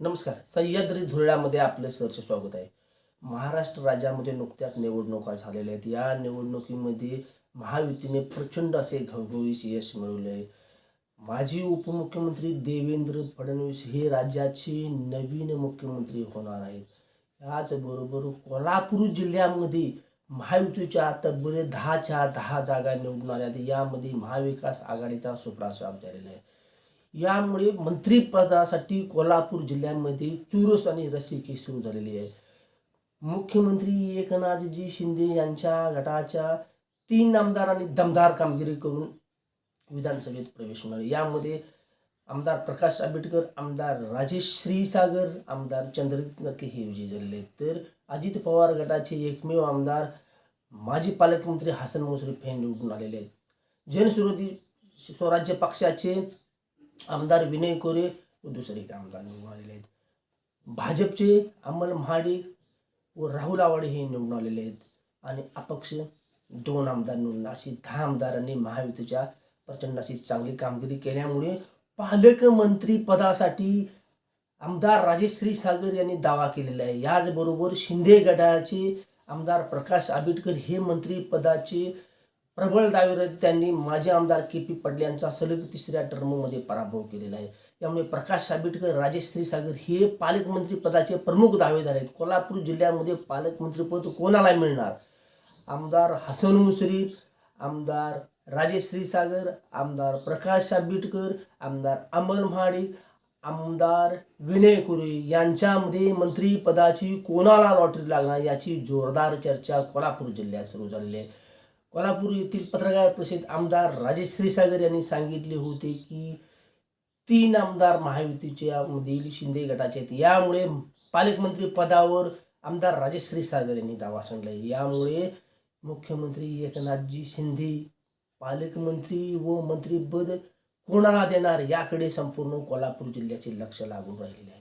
नमस्कार सह्याद्री धुळ्यामध्ये आपलं सरचे स्वागत आहे. महाराष्ट्र राज्यामध्ये नुकत्याच निवडणुका झालेल्या आहेत. या निवडणुकीमध्ये महायुतीने प्रचंड असे घवघवीस यश मिळवले आहे माजी उपमुख्यमंत्री देवेंद्र फडणवीस हे राज्याचे नवीन मुख्यमंत्री होणार आहेत. याचबरोबर कोल्हापूर जिल्ह्यामध्ये महायुतीच्या तब्बल दहाच्या दहा जागा निवडून आल्या आहेत. यामध्ये महाविकास आघाडीचा सुपडा झालेला आहे. यामुळे मंत्रिपदासाठी कोल्हापूर जिल्ह्यामध्ये चुरस आणि रसिकी सुरू झालेली आहे. मुख्यमंत्री एकनाथजी शिंदे यांच्या गटाच्या तीन आमदारांनी दमदार कामगिरी करून विधानसभेत प्रवेश मिळाले. यामध्ये आमदार प्रकाश आंबेडकर आमदार राजेश श्रीसागर आमदार चंद्रजित नरके हे विजयी झालेले आहेत. तर अजित पवार गटाचे एकमेव आमदार माजी पालकमंत्री हसन मुश्रीफ हे निवडून आलेले आहेत. जनसुरोधी स्वराज्य पक्षाचे आमदार विनय कोरे व दुसरे एक आमदार निवडून आलेले आहेत. भाजपचे अमल महाडिक व राहुल आवाडे हे निवडून आलेले आहेत. आणि अपक्ष दोन आमदार निवडून अशी दहा आमदारांनी महायुतीच्या प्रचंड अशी चांगली कामगिरी केल्यामुळे पालकमंत्री पदासाठी आमदार राजेश्री सागर यांनी दावा केलेला आहे. याचबरोबर शिंदे गटाचे आमदार प्रकाश आंबेडकर हे मंत्रीपदाचे प्रबळ दावेदार त्यांनी माजी आमदार के पी पडले यांचा सलग तिसऱ्या टर्ममध्ये पराभव केलेला आहे. त्यामुळे प्रकाश आंबेडकर राजेश श्रीसागर हे पालकमंत्री पदाचे प्रमुख दावेदार आहेत. कोल्हापूर जिल्ह्यामध्ये पालकमंत्रीपद कोणाला मिळणार? आमदार हसन मुश्रीफ आमदार राजेश श्रीसागर आमदार प्रकाश आंबेडकर आमदार अमर महाडिक आमदार विनय कुरे यांच्यामध्ये मंत्रीपदाची कोणाला लॉटरी लागणार याची जोरदार चर्चा कोल्हापूर जिल्ह्यात सुरू झालेली आहे. कोल्हापूर येथील पत्रकार परिषद आमदार राजेश श्रीसागर यांनी सांगितले होते की तीन आमदार महायुतीच्या मधील शिंदे गटाचे आहेत. यामुळे पालकमंत्री पदावर आमदार राजेश श्रीसागर यांनी दावा सांगला यामुळे मुख्यमंत्री एकनाथजी शिंदे पालकमंत्री व मंत्रीपद कोणाला देणार याकडे संपूर्ण कोल्हापूर जिल्ह्याचे लक्ष लागून राहिलेले आहे.